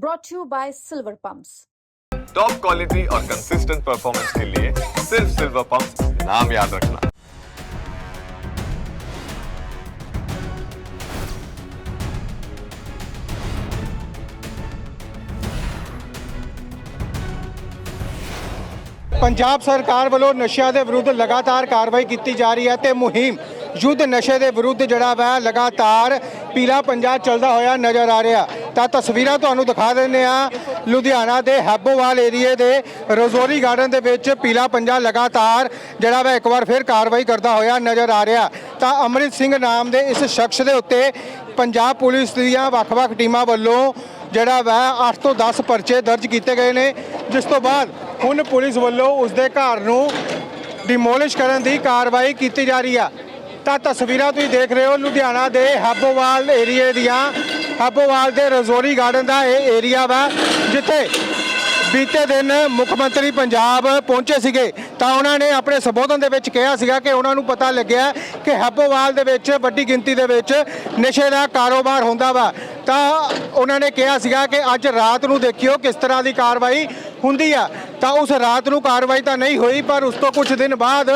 brought to you by Silver Pumps. Top quality और consistent performance के लिए सिर्फ सिल्वर पंप नाम याद रखना ਪੰਜਾਬ ਸਰਕਾਰ ਵੱਲੋਂ ਨਸ਼ਿਆਂ ਦੇ ਵਿਰੁੱਧ ਲਗਾਤਾਰ ਕਾਰਵਾਈ ਕੀਤੀ ਜਾ ਰਹੀ ਹੈ ਤੇ ਮੁਹਿੰਮ ਯੁੱਧ ਨਸ਼ੇ ਦੇ ਵਿਰੁੱਧ ਜਿਹੜਾ ਵਾ ਲਗਾਤਾਰ ਪੀਲਾ ਪੰਜਾ ਚੱਲਦਾ ਹੋਇਆ ਨਜ਼ਰ ਆ ਰਿਹਾ ਤਾਂ ਤਸਵੀਰਾਂ ਤੁਹਾਨੂੰ ਦਿਖਾ ਦਿੰਦੇ ਆ ਲੁਧਿਆਣਾ ਦੇ ਹੈਬੋਵਾਲ ਏਰੀਏ ਦੇ ਰੋਜ਼ੋਰੀ ਗਾਰਡਨ ਦੇ ਵਿੱਚ ਪੀਲਾ ਪੰਜਾ ਲਗਾਤਾਰ ਜਿਹੜਾ ਵਾ ਇੱਕ ਵਾਰ ਫਿਰ ਕਾਰਵਾਈ ਕਰਦਾ ਹੋਇਆ ਨਜ਼ਰ ਆ ਰਿਹਾ। ਤਾਂ ਅਮਰਿਤ ਸਿੰਘ ਨਾਮ ਦੇ ਇਸ ਸ਼ਖਸ ਦੇ ਉੱਤੇ ਪੰਜਾਬ ਪੁਲਿਸ ਦੀਆਂ ਵੱਖ-ਵੱਖ ਟੀਮਾਂ ਵੱਲੋਂ ਜਿਹੜਾ ਵਾ 8 ਤੋਂ 10 ਪਰਚੇ ਦਰਜ ਕੀਤੇ ਗਏ ਨੇ। ਜਿਸ ਤੋਂ ਬਾਅਦ ਹੁਣ ਪੁਲਿਸ ਵੱਲੋਂ ਉਸ ਦੇ ਘਰ ਨੂੰ ਡਿਮੋਲਿਸ਼ ਕਰਨ ਦੀ ਕਾਰਵਾਈ ਕੀਤੀ ਜਾ ਰਹੀ ਆ। ਤਾਂ ਤਸਵੀਰਾਂ ਤੁਸੀਂ ਦੇਖ ਰਹੇ ਹੋ ਲੁਧਿਆਣਾ ਦੇ ਹੈਬੋਵਾਲ ਏਰੀਏ ਦੀਆਂ। ਹੈਬੋਵਾਲ ਦੇ ਰਜ਼ੋਰੀ ਗਾਰਡਨ ਦਾ ਇਹ ਏਰੀਆ ਵਾ, ਜਿੱਥੇ ਬੀਤੇ ਦਿਨ ਮੁੱਖ ਮੰਤਰੀ ਪੰਜਾਬ ਪਹੁੰਚੇ ਸੀਗੇ। ਤਾਂ ਉਹਨਾਂ ਨੇ ਆਪਣੇ ਸੰਬੋਧਨ ਦੇ ਵਿੱਚ ਕਿਹਾ ਸੀਗਾ ਕਿ ਉਹਨਾਂ ਨੂੰ ਪਤਾ ਲੱਗਿਆ ਕਿ ਹੈਬੋਵਾਲ ਦੇ ਵਿੱਚ, ਵੱਡੀ ਗਿਣਤੀ ਦੇ ਵਿੱਚ ਨਸ਼ੇ ਦਾ ਕਾਰੋਬਾਰ ਹੁੰਦਾ ਵਾ। ਤਾਂ ਉਹਨਾਂ ਨੇ ਕਿਹਾ ਸੀਗਾ ਕਿ ਅੱਜ ਰਾਤ ਨੂੰ ਦੇਖਿਓ ਕਿਸ ਤਰ੍ਹਾਂ ਦੀ ਕਾਰਵਾਈ ਹੁੰਦੀ ਆ, ਤਾਂ ਉਸ ਰਾਤ ਨੂੰ ਕਾਰਵਾਈ ਤਾਂ ਨਹੀਂ ਹੋਈ, ਪਰ ਉਸ ਤੋਂ ਕੁਝ ਦਿਨ ਬਾਅਦ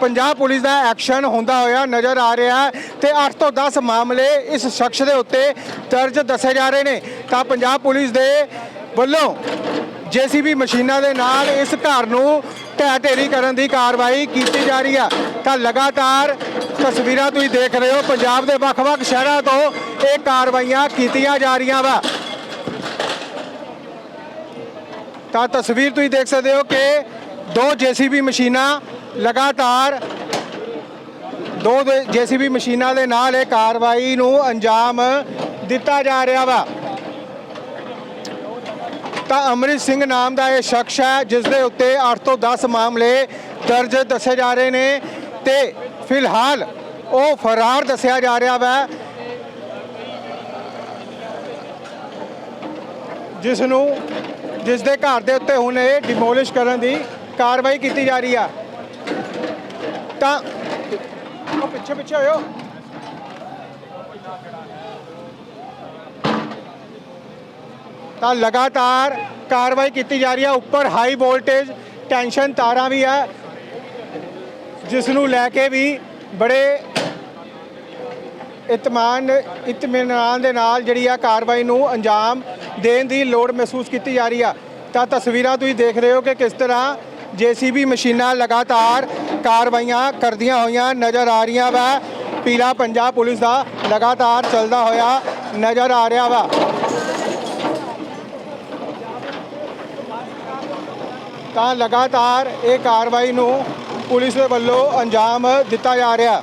ਪੰਜਾਬ ਪੁਲਿਸ ਦਾ ਐਕਸ਼ਨ ਹੁੰਦਾ ਹੋਇਆ ਨਜ਼ਰ ਆ ਰਿਹਾ ਹੈ ਤੇ 8 ਤੋਂ 10 ਮਾਮਲੇ ਇਸ ਸ਼ਖਸ ਦੇ ਉੱਤੇ ਦਰਜ ਦੱਸੇ ਜਾ ਰਹੇ ਨੇ। ਤਾਂ ਪੰਜਾਬ ਪੁਲਿਸ ਦੇ ਵੱਲੋਂ ਜੀਸੀਬੀ ਮਸ਼ੀਨਾਂ ਦੇ ਨਾਲ ਇਸ ਘਰ ਨੂੰ ਢਹਿ ਢੇਰੀ ਕਰਨ ਦੀ ਕਾਰਵਾਈ ਕੀਤੀ ਜਾ ਰਹੀ ਆ। ਤਾਂ ਲਗਾਤਾਰ ਤਸਵੀਰਾਂ ਤੁਸੀਂ ਦੇਖ ਰਹੇ ਹੋ, ਪੰਜਾਬ ਦੇ ਵੱਖ-ਵੱਖ ਸ਼ਹਿਰਾਂ ਤੋਂ ਇਹ ਕਾਰਵਾਈਆਂ ਕੀਤੀਆਂ ਜਾ ਰਹੀਆਂ ਵਾ। ਤਾਂ ਤਸਵੀਰ ਤੁਸੀਂ ਦੇਖ ਸਕਦੇ ਹੋ ਕਿ ਦੋ ਜੀਸੀਬੀ ਮਸ਼ੀਨਾਂ ਲਗਾਤਾਰ ਦੋ ਜੀਸੀਬੀ ਮਸ਼ੀਨਾਂ ਦੇ ਨਾਲ ਇਹ ਕਾਰਵਾਈ ਨੂੰ ਅੰਜਾਮ ਦਿੱਤਾ ਜਾ ਰਿਹਾ ਵਾ। ਤਾਂ ਅਮਰਿਤ ਸਿੰਘ ਨਾਮ ਦਾ ਇਹ ਸ਼ਖਸ ਹੈ, ਜਿਸ ਦੇ ਉੱਤੇ 8 ਤੋਂ 10 ਮਾਮਲੇ ਦਰਜ ਦੱਸੇ ਜਾ ਰਹੇ ਨੇ ਤੇ ਫਿਲਹਾਲ ਉਹ ਫਰਾਰ ਦੱਸਿਆ ਜਾ ਰਿਹਾ ਵਾ। ਜਿਸ ਨੂੰ ਜਿਸ ਦੇ ਘਰ ਦੇ ਉੱਤੇ ਹੁਣ ਇਹ ਡਿਮੋਲਿਸ਼ ਕਰਨ ਦੀ ਕਾਰਵਾਈ ਕੀਤੀ ਜਾ ਰਹੀ ਆ। ਤਾਂ ਉਹ ਪਿੱਛੇ ਪਿੱਛੇ ਹੋਇਓ। ਤਾਂ ਲਗਾਤਾਰ ਕਾਰਵਾਈ ਕੀਤੀ ਜਾ ਰਹੀ ਹੈ ਉੱਪਰ ਹਾਈ ਵੋਲਟੇਜ ਟੈਨਸ਼ਨ ਤਾਰਾਂ ਵੀ ਹੈ ਜਿਸ ਨੂੰ ਲੈ ਕੇ ਵੀ ਬੜੇ ਇਤਮਾਨ ਇਤਮਾਨ ਦੇ ਨਾਲ ਜਿਹੜੀ ਆ ਕਾਰਵਾਈ ਨੂੰ ਅੰਜਾਮ ਦੇਣ ਦੀ ਲੋੜ ਮਹਿਸੂਸ ਕੀਤੀ ਜਾ ਰਹੀ ਆ। ਤਾਂ ਤਸਵੀਰਾਂ ਤੁਸੀਂ ਦੇਖ ਰਹੇ ਹੋ ਕਿ ਕਿਸ ਤਰ੍ਹਾਂ ਜੀਸੀਬੀ ਮਸ਼ੀਨਾਂ ਲਗਾਤਾਰ ਕਾਰਵਾਈਆਂ ਕਰਦੀਆਂ ਹੋਈਆਂ ਨਜ਼ਰ ਆ ਰਹੀਆਂ ਵਾ। ਪੀਲਾ ਪੰਜਾਬ ਪੁਲਿਸ ਦਾ ਲਗਾਤਾਰ ਚੱਲਦਾ ਹੋਇਆ ਨਜ਼ਰ ਆ ਰਿਹਾ ਵਾ। ਤਾਂ ਲਗਾਤਾਰ ਇਹ ਕਾਰਵਾਈ ਨੂੰ ਪੁਲਿਸ ਦੇ ਵੱਲੋਂ ਅੰਜਾਮ ਦਿੱਤਾ ਜਾ ਰਿਹਾ।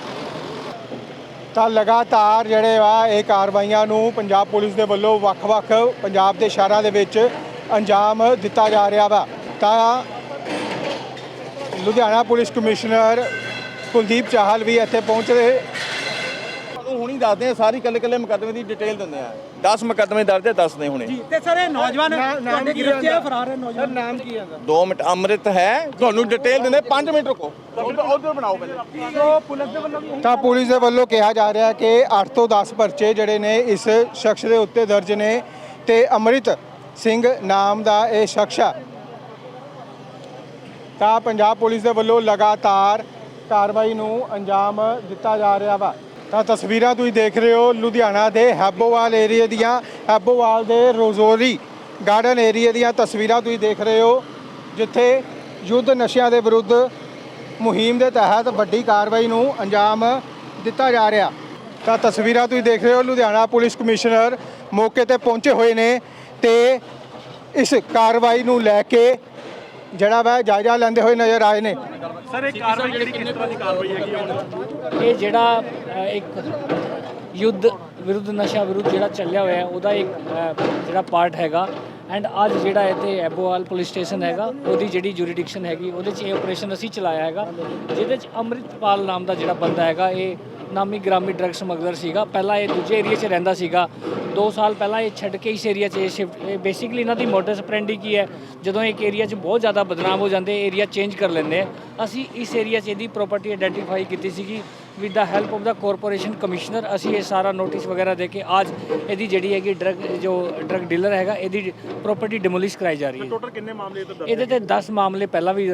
ਤਾਂ ਲਗਾਤਾਰ ਜਿਹੜੇ ਵਾ ਇਹ ਕਾਰਵਾਈਆਂ ਨੂੰ ਪੰਜਾਬ ਪੁਲਿਸ ਦੇ ਵੱਲੋਂ ਵੱਖ-ਵੱਖ ਪੰਜਾਬ ਦੇ ਸ਼ਹਿਰਾਂ ਦੇ ਵਿੱਚ ਅੰਜਾਮ ਦਿੱਤਾ ਜਾ ਰਿਹਾ ਵਾ। ਤਾਂ ਲੁਧਿਆਣਾ ਪੁਲਿਸ ਕਮਿਸ਼ਨਰ ਕੁਲਦੀਪ ਚਾਹਲ ਵੀ ਇੱਥੇ ਪਹੁੰਚ। ਰਹੇ ਤੁਹਾਨੂੰ ਹੁਣੀ ਦੱਸਦੇ ਆ ਸਾਰੀ ਕੱਲੇ ਕੱਲੇ ਮੁਕੱਦਮੇ ਦੀ ਡਿਟੇਲ ਦਿੰਦੇ ਆ। 10 ਮੁਕੱਦਮੇ ਦਰਜ ਹੈ 10 ਨੇ ਹੁਣੇ। ਤੇ ਸਰ ਇਹ ਨੌਜਵਾਨ ਤੁਹਾਡੇ ਗ੍ਰਿਫਤ ਹੈ ਫਰਾਰ ਹੈ ਨੌਜਵਾਨ? ਨਾਮ ਕੀ ਹੈ 2 ਮਿੰਟ ਅੰਮ੍ਰਿਤ ਹੈ ਤੁਹਾਨੂੰ ਡਿਟੇਲ ਦਿੰਦੇ 5 ਮਿੰਟ ਰੁਕੋ। ਉਧਰ ਬਣਾਓ ਪਹਿਲੇ। ਤਾਂ ਪੁਲਿਸ ਦੇ ਵੱਲੋਂ ਕਿਹਾ ਜਾ ਰਿਹਾ ਕਿ 8 ਤੋਂ 10 ਪਰਚੇ ਜਿਹੜੇ ਨੇ ਇਸ ਸ਼ਖਸ ਦੇ ਉੱਤੇ ਦਰਜ ਨੇ ਤੇ ਅਮਰਿਤ ਸਿੰਘ ਨਾਮ ਦਾ ਇਹ ਸ਼ਖਸ ਆ। ਤਾਂ ਪੰਜਾਬ ਪੁਲਿਸ ਦੇ ਵੱਲੋਂ ਲਗਾਤਾਰ ਕਾਰਵਾਈ ਨੂੰ ਅੰਜਾਮ ਦਿੱਤਾ ਜਾ ਰਿਹਾ ਵਾ। ਤਾਂ ਤਸਵੀਰਾਂ ਤੁਸੀਂ ਦੇਖ ਰਹੇ ਹੋ ਲੁਧਿਆਣਾ ਦੇ ਹੈਬੋਵਾਲ ਏਰੀਆ ਦੀਆਂ, ਹੈਬੋਵਾਲ ਦੇ ਰੋਜ਼ੋਰੀ ਗਾਰਡਨ ਏਰੀਆ ਦੀਆਂ ਤਸਵੀਰਾਂ ਤੁਸੀਂ ਦੇਖ ਰਹੇ ਹੋ, ਜਿੱਥੇ ਯੁੱਧ ਨਸ਼ਿਆਂ ਦੇ ਵਿਰੁੱਧ ਮੁਹਿੰਮ ਦੇ ਤਹਿਤ ਵੱਡੀ ਕਾਰਵਾਈ ਨੂੰ ਅੰਜਾਮ ਦਿੱਤਾ ਜਾ ਰਿਹਾ। ਤਾਂ ਤਸਵੀਰਾਂ ਤੁਸੀਂ ਦੇਖ ਰਹੇ ਹੋ, ਲੁਧਿਆਣਾ ਪੁਲਿਸ ਕਮਿਸ਼ਨਰ ਮੌਕੇ ਤੇ ਪਹੁੰਚੇ ਹੋਏ ਨੇ ਤੇ ਇਸ ਕਾਰਵਾਈ ਨੂੰ ਲੈ ਕੇ ਜਿਹੜਾ ਵਾ ਜਾਇਜ਼ਾ ਲੈਂਦੇ ਹੋਏ ਨਜ਼ਰ ਆਏ ਨੇ। ਇਹ ਜਿਹੜਾ ਅ, ਇੱਕ ਯੁੱਧ ਵਿਰੁੱਧ ਨਸ਼ਾ ਵਿਰੁੱਧ ਜਿਹੜਾ ਚੱਲਿਆ ਹੋਇਆ ਹੈ, ਉਹਦਾ ਇੱਕ ਜਿਹੜਾ ਪਾਰਟ ਹੈਗਾ। ਐਂਡ ਅੱਜ ਜਿਹੜਾ ਇੱਥੇ ਐਬੋਵਾਲ ਪੁਲਿਸ ਸਟੇਸ਼ਨ ਹੈਗਾ ਉਹਦੀ ਜਿਹੜੀ ਜੁਰੀਡਿਕਸ਼ਨ ਹੈਗੀ ਉਹਦੇ 'ਚ ਇਹ ਆਪਰੇਸ਼ਨ ਅਸੀਂ ਚਲਾਇਆ ਹੈਗਾ। ਜਿਹਦੇ 'ਚ ਅੰਮ੍ਰਿਤਪਾਲ ਨਾਮ ਦਾ ਜਿਹੜਾ ਬੰਦਾ ਹੈਗਾ ਇਹ ਨਾਮੀ ਗ੍ਰਾਮੀ ਡਰੱਗ ਸਮਗਲਰ ਸੀਗਾ। ਪਹਿਲਾਂ ਇਹ ਦੂਜੇ ਏਰੀਆ 'ਚ ਰਹਿੰਦਾ ਸੀਗਾ। 2 ਸਾਲ ਪਹਿਲਾਂ ਇਹ ਛੱਡ ਕੇ ਇਸ ਏਰੀਆ 'ਚ ਇਹ ਸ਼ਿਫਟ ਇਹ ਬੇਸਿਕਲੀ ਇਹਨਾਂ ਦੀ ਮੋਟਰਸ ਪ੍ਰੈਂਡੀ ਕੀ ਹੈ, ਜਦੋਂ ਇੱਕ ਏਰੀਆ 'ਚ ਬਹੁਤ ਜ਼ਿਆਦਾ ਬਦਨਾਮ ਹੋ ਜਾਂਦੇ ਏਰੀਆ ਚੇਂਜ ਕਰ ਲੈਂਦੇ ਅਸੀਂ ਇਸ ਏਰੀਆ 'ਚ ਇਹਦੀ ਪ੍ਰਾਪਰਟੀ ਆਇਡੈਂਟੀਫਾਈ ਕੀਤੀ ਸੀਗੀ। With the help of the corporation commissioner ਅਸੀਂ ਇਹ ਸਾਰਾ ਨੋਟਿਸ ਵਗੈਰਾ ਦੇ ਕੇ ਅੱਜ ਇਹਦੀ ਜਿਹੜੀ ਹੈਗੀ ਡਰਗ ਜੋ ਡਰਗ ਡੀਲਰ ਹੈਗਾ ਇਹਦੀ ਪ੍ਰਾਪਰਟੀ ਡਿਮੋਲਿਸ਼ ਕਰਾਈ ਜਾ ਰਹੀ ਹੈ। ਟੋਟਲ ਕਿੰਨੇ ਮਾਮਲੇ ਤੇ ਦਰਜ ਇਹਦੇ ਤੇ 10 ਮਾਮਲੇ ਪਹਿਲਾਂ ਵੀ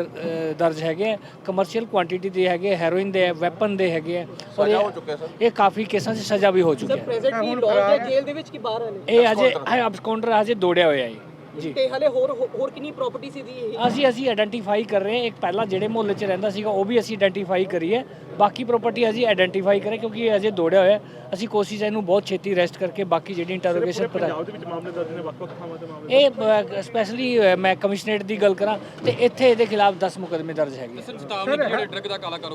ਦਰਜ ਹੈਗੇ ਆ। ਕਮਰਸ਼ੀਅਲ ਕੁਆਂਟੀਟੀ ਦੇ ਹੈਗੇ ਹੈਰੋਇਨ ਦੇ ਵੈਪਨ ਦੇ ਹੈਗੇ ਆ। ਔਰ ਇਹ ਕਾਫੀ ਕੇਸਾਂ 'ਚ ਸਜ਼ਾ ਵੀ ਹੋ ਚੁੱਕੀ ਹੈ। ਪ੍ਰੈਜ਼ੈਂਟਲੀ ਲੌਜ ਹੈ ਜੇਲ੍ਹ ਦੇ ਵਿੱਚ ਕੀ ਬਾਹਰ ਨੇ? ਇਹ ਅਜੇ ਹੈ ਅਬਸਕਾਊਂਡਰ ਹਜੇ ਦੌੜਿਆ ਹੋਇਆ ਹੈ। ਜੀ। ਤੇ ਹਲੇ ਹੋਰ ਹੋਰ ਕਿੰਨੀ ਪ੍ਰਾਪਰਟੀ ਸੀ ਦੀ ਇਹ? ਅਸੀਂ ਅਸੀਂ ਆਇਡੈਂਟੀਫਾਈ ਕਰ ਰਹੇ ਹਾਂ। ਇੱਕ ਪਹਿਲਾਂ ਜਿਹੜੇ ਮੁਹੱਲੇ 'ਚ ਰਹਿੰਦਾ ਸੀਗਾ ਉਹ ਵੀ ਅਸੀਂ ਆਇਡੈਂਟੀਫਾਈ ਕਰੀਏ। ਬਾਕੀ ਪ੍ਰਾਪਰਟੀ ਅਸੀਂ ਆਇਡੈਂਟੀਫਾਈ ਕਰੇ ਕਿਉਂਕਿ ਇਹ ਅਜੇ ਦੌੜਿਆ ਹੋਇਆ। ਅਸੀਂ ਕੋਸ਼ਿਸ਼ ਹੈ ਇਹਨੂੰ ਬਹੁਤ ਛੇਤੀ ਅਰੈਸਟ ਕਰਕੇ ਬਾਕੀ ਜਿਹੜੀ ਇੰਟਰੋਗੇਸ਼ਨ ਪਤਾ ਪੰਜਾਬ ਦੇ ਵਿੱਚ ਮਾਮਲੇ ਦਰਜ ਨੇ ਵੱਖ-ਵੱਖ ਥਾਵਾਂ ਤੇ ਮਾਮਲੇ ਇਹ ਸਪੈਸ਼ਲੀ ਮੈਂ ਕਮਿਸ਼ਨਰੇਟ ਦੀ ਗੱਲ ਕਰਾਂ ਤੇ ਇੱਥੇ ਇਹਦੇ ਖਿਲਾਫ 10 ਮੁਕਦਮੇ ਦਰਜ ਹੈਗੇ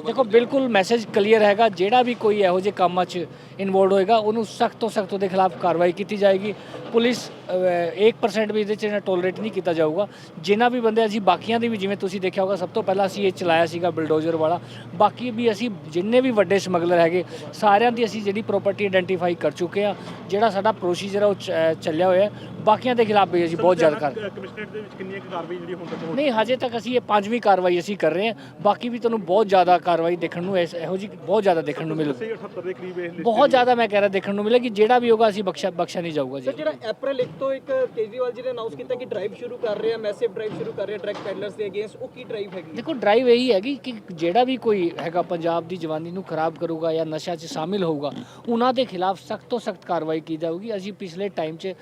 ਦੇਖੋ ਬਿਲਕੁਲ ਮੈਸੇਜ ਕਲੀਅਰ ਹੈਗਾ। ਜਿਹੜਾ ਵੀ ਕੋਈ ਇਹੋ ਜਿਹੇ ਕੰਮਾਂ 'ਚ ਇਨਵੋਲਡ ਹੋਏਗਾ ਉਹਨੂੰ ਸਖਤ ਤੋਂ ਸਖਤ ਉਹਦੇ ਖਿਲਾਫ ਕਾਰਵਾਈ ਕੀਤੀ ਜਾਏਗੀ। ਪੁਲਿਸ ਅਹ, 1% ਵੀ ਇਹਦੇ 'ਚ ਟੋਲਰੇਟ ਨਹੀਂ ਕੀਤਾ ਜਾਊਗਾ। ਜਿਨ੍ਹਾਂ ਵੀ ਬੰਦੇ ਅਸੀਂ ਬਾਕੀਆਂ ਦੀ ਵੀ ਜਿਵੇਂ ਤੁਸੀਂ ਦੇਖਿਆ ਹੋਗਾ ਸਭ ਤੋਂ ਪਹਿਲਾਂ ਅਸੀਂ ਇਹ ਚਲਾਇਆ ਸੀਗਾ ਬਲਡੋਜ਼ਰ ਵਾਲਾ। ਬਾਕੀ ਵੀ ਅਸੀਂ ਜਿੰਨੇ ਵੀ ਵੱਡੇ ਸਮਗਲਰ ਹੈਗੇ ਸਾਰਿਆਂ ਦੀ ਅਸੀਂ ਜਿਹੜੀ ਪ੍ਰਾਪਰਟੀ ਆਇਡੈਂਟੀਫਾਈ ਕਰ ਚੁੱਕੇ ਆ ਜਿਹੜਾ ਸਾਡਾ ਪ੍ਰੋਸੀਜਰ ਹੈ ਉਹ ਚੱਲਿਆ ਹੋਇਆ ਹੈ। ਬਾਕੀਆਂ ਦੇ ਖਿਲਾਫ ਵੀ ਅਸੀਂ ਬਹੁਤ ਜ਼ਿਆਦਾ ਕਰ ਕਮਿਸ਼ਨਰੇਟ ਦੇ ਵਿੱਚ ਕਿੰਨੀ ਕਾਰਵਾਈ ਜਿਹੜੀ ਹੁਣ ਤੱਕ ਹੋ ਨਹੀਂ ਹਜੇ ਤੱਕ ਅਸੀਂ ਇਹ ਪੰਜਵੀਂ ਕਾਰਵਾਈ ਅਸੀਂ ਕਰ ਰਹੇ ਹਾਂ। ਬਾਕੀ ਵੀ ਤੁਹਾਨੂੰ ਬਹੁਤ ਜ਼ਿਆਦਾ ਕਾਰਵਾਈ ਦੇਖਣ ਨੂੰ ਇਸ- ਇਹੋ ਜੀ ਬਹੁਤ ਜ਼ਿਆਦਾ ਦੇਖਣ ਨੂੰ ਮਿਲੂ। ਸਹੀ 78 ਦੇ ਕਰੀਬ ਇਹ ਬਹੁਤ ਜ਼ਿਆਦਾ ਮੈਂ ਕਹਿ ਰਿਹਾ ਦੇਖਣ ਨੂੰ ਮਿਲੇਗੀ। ਜਿਹੜਾ ਵੀ ਹੋਗਾ ਅਸੀਂ ਬਖਸ਼ਾ ਬਖਸ਼ਾ ਨਹੀਂ ਜਾਊਗਾ ਜੀ। ਜਿਹੜਾ ਅਪ੍ਰੈਲ 1 ਤੋਂ ਇੱਕ ਕੇਜਰੀਵਾਲ ਜੀ ਨੇ ਅਨਾਉਂਸ ਕੀਤਾ ਕਿ ਡਰਾਈਵ ਸ਼ੁਰੂ ਕਰ ਰਹੇ ਆ ਮੈਸਿਵ ਡਰਾਈਵ ਸ਼ੁਰੂ ਕਰ ਰਹੇ ਡਰਗ ਪੈਡਲਰਸ ਦੇ ਅਗੇਂਸਟ ਉਹ ਕੀ ਡਰਾਈਵ ਹੈਗੀ? ਦੇਖੋ ਡਰਾਈਵ ਇਹੀ ਹੈਗੀ ਕਿ ਜਿਹੜਾ ਵੀ ਕੋਈ ਹੈਗਾ ਪੰਜਾਬ ਦੀ ਜਵਾਨੀ ਨੂੰ ਖਰਾਬ ਕਰੂਗਾ ਜਾਂ ਨਸ਼ਾ 'ਚ ਸ਼ਾਮਿਲ ਹੋਊਗਾ, ਉਹਨਾਂ ਦੇ ਖਿਲਾਫ ਸਖਤ ਤੋਂ ਸਖਤ ਕਾਰਵਾਈ ਕੀਤੀ ਜਾਊਗੀ। ਅਸੀਂ ਪਿਛਲੇ ਟਾਈਮ 'ਚ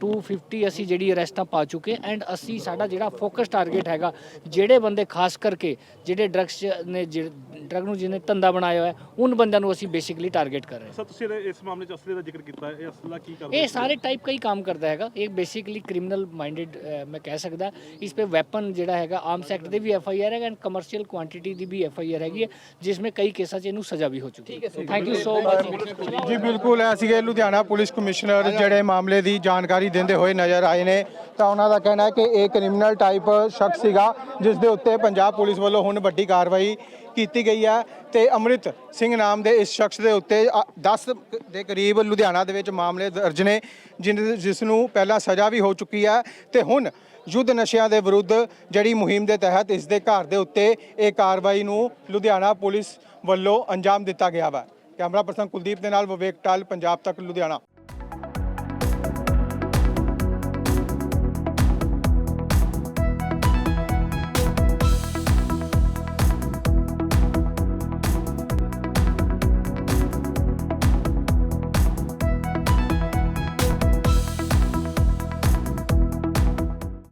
250 ਅਸੀਂ ਜਿਹੜੀ ਅਰੈਸਟਾਂ ਪਾ ਚੁੱਕੇ ਐਂਡ ਅਸੀਂ ਸਾਡਾ ਜਿਹੜਾ ਫੋਕਸ ਟਾਰਗੇਟ ਹੈਗਾ ਜਿਹੜੇ ਬੰਦੇ ਖਾਸ ਕਰਕੇ ਜਿਹੜੇ ਡਰੱਗਸ ਨੇ ਡਰੱਗ ਨੂੰ ਜਿਹਨੇ ਧੰਦਾ ਬਣਾਇਆ ਹੋਇਆ ਉਹਨਾਂ ਬੰਦਿਆਂ ਨੂੰ ਅਸੀਂ ਬੇਸਿਕਲੀ ਟਾਰਗੇਟ ਕਰ ਰਹੇ ਹਾਂ। ਸਰ ਤੁਸੀਂ ਇਸ ਮਾਮਲੇ 'ਚ ਅਸਲੇ ਦਾ ਜ਼ਿਕਰ ਕੀਤਾ ਇਹ ਅਸਲਾ ਕੀ ਕਰਦਾ ਇਹ ਸਾਰੇ ਟਾਈਪ ਕਈ ਕੰਮ ਕਰਦਾ ਹੈਗਾ। ਇਹ ਬੇਸਿਕਲੀ ਕ੍ਰਿਮੀਨਲ ਮਾਈਂਡਡ ਮੈਂ ਕਹਿ ਸਕਦਾ ਇਸ ਤੇ ਵੈਪਨ ਜਿਹੜਾ ਹੈਗਾ ਆਰਮਸ ਐਕਟ ਦੇ ਵੀ ਐਫ ਆਈ ਆਰ ਹੈਗਾ ਐਂਡ ਕਮਰਸ਼ੀਅਲ ਕੁਆਂਟੀਟੀ ਦੀ ਵੀ ਐਫ ਆਈ ਆਰ ਹੈਗੀ ਹੈ ਜਿਸ ਵਿੱਚ ਕਈ ਕੇਸਾਂ 'ਚ ਇਹਨੂੰ ਸਜ਼ਾ ਵੀ ਹੋ ਚੁੱਕੀ ਹੈ। ਥੈਂਕ ਯੂ ਸੋ ਮਚ ਜੀ ਬਿਲਕੁਲ ਐ ਸੀਗੇ ਲੁਧਿਆਣਾ ਪੁਲਿਸ ਕਮਿਸ਼ਨਰ ਜਿਹੜੇ ਮਾਮਲੇ ਦੀ ਜਾਣਕਾਰੀ ਦਿੰਦੇ ਹੋਏ ਨਜ਼ਰ ਆਏ ਨੇ। ਤਾਂ ਉਹਨਾਂ ਦਾ ਕਹਿਣਾ ਹੈ ਕਿ ਇਹ ਕ੍ਰਿਮੀਨਲ ਟਾਈਪ ਸ਼ਖਸ ਸੀਗਾ, ਜਿਸ ਦੇ ਉੱਤੇ ਪੰਜਾਬ ਪੁਲਿਸ ਵੱਲੋਂ ਹੁਣ ਵੱਡੀ ਕਾਰਵਾਈ ਕੀਤੀ ਗਈ ਹੈ ਤੇ ਅੰਮ੍ਰਿਤ ਸਿੰਘ ਨਾਮ ਦੇ ਇਸ ਸ਼ਖਸ ਦੇ ਉੱਤੇ 10 ਦੇ ਕਰੀਬ ਲੁਧਿਆਣਾ ਦੇ ਵਿੱਚ ਮਾਮਲੇ ਦਰਜ ਨੇ, ਜਿਨ- ਜਿਸ ਨੂੰ ਪਹਿਲਾਂ ਸਜ਼ਾ ਵੀ ਹੋ ਚੁੱਕੀ ਹੈ ਤੇ ਹੁਣ ਯੁੱਧ ਨਸ਼ਿਆਂ ਦੇ ਵਿਰੁੱਧ ਜਿਹੜੀ ਮੁਹਿੰਮ ਦੇ ਤਹਿਤ ਇਸ ਦੇ ਘਰ ਦੇ ਉੱਤੇ ਇਹ ਕਾਰਵਾਈ ਨੂੰ ਲੁਧਿਆਣਾ ਪੁਲਿਸ ਵੱਲੋਂ ਅੰਜਾਮ ਦਿੱਤਾ ਗਿਆ ਵਾ। ਕੈਮਰਾ ਪਰਸਨ ਕੁਲਦੀਪ ਦੇ ਨਾਲ ਵਿਵੇਕ ਟਾਲ, ਪੰਜਾਬ ਤੱਕ, ਲੁਧਿਆਣਾ।